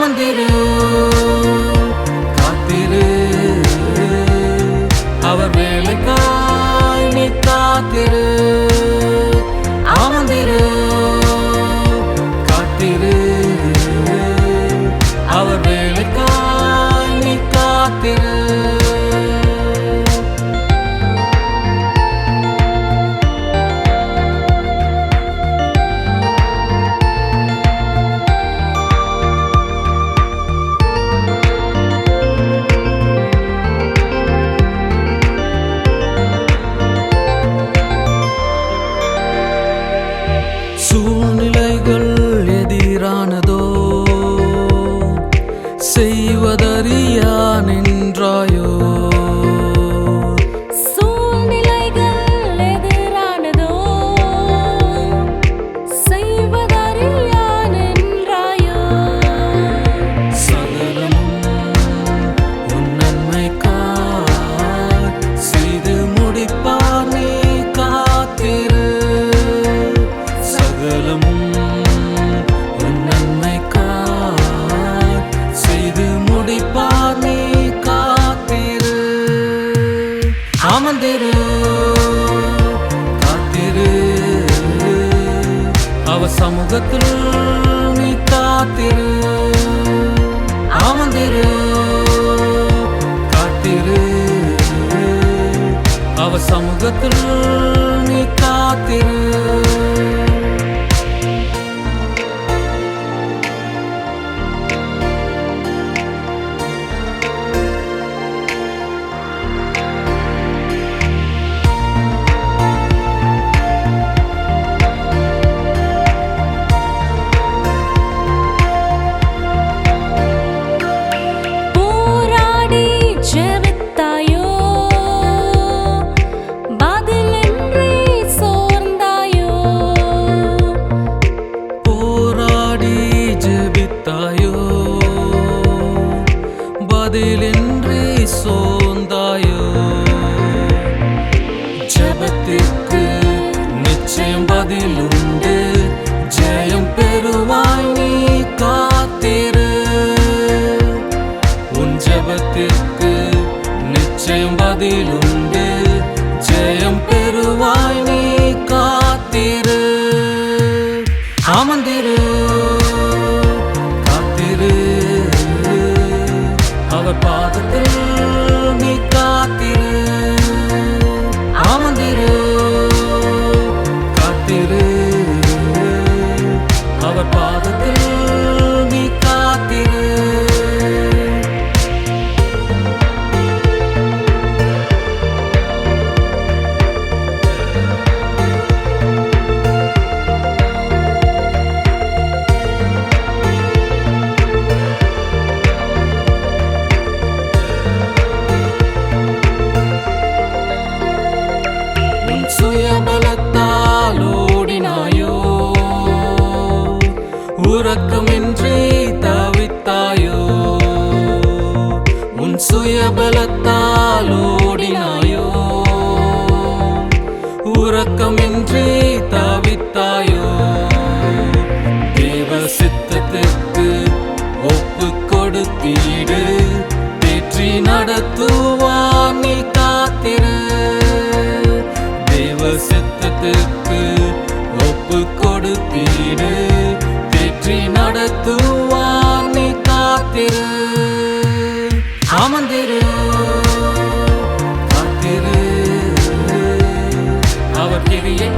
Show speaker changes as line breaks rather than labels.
அமர்ந்திரு காத்திரு. அவர் வேலைக்காய் நீ காத்திரு அமர்ந்திரு. காத்திரு. அவர் அவ சமூகத்தில் நீ காத்திரு அமர்ந்திரு காத்திரு. அவ சமூகத்தில் நீ காத்திரு பலத்தால் ஓடினாயோ? உறக்கமின்றி தவித்தாயோ? உன் சுயபலத்தால் ஓடினாயோ? உறக்கமின்றி தவித்தாயோ? தேவ சித்த சித்தத்திற்கு ஒப்பு கொடுப்பீடு. வெற்றி நடத்துவார் நீ காத்திரு. அமர்ந்திரு காத்திரு. அவர் கிரியை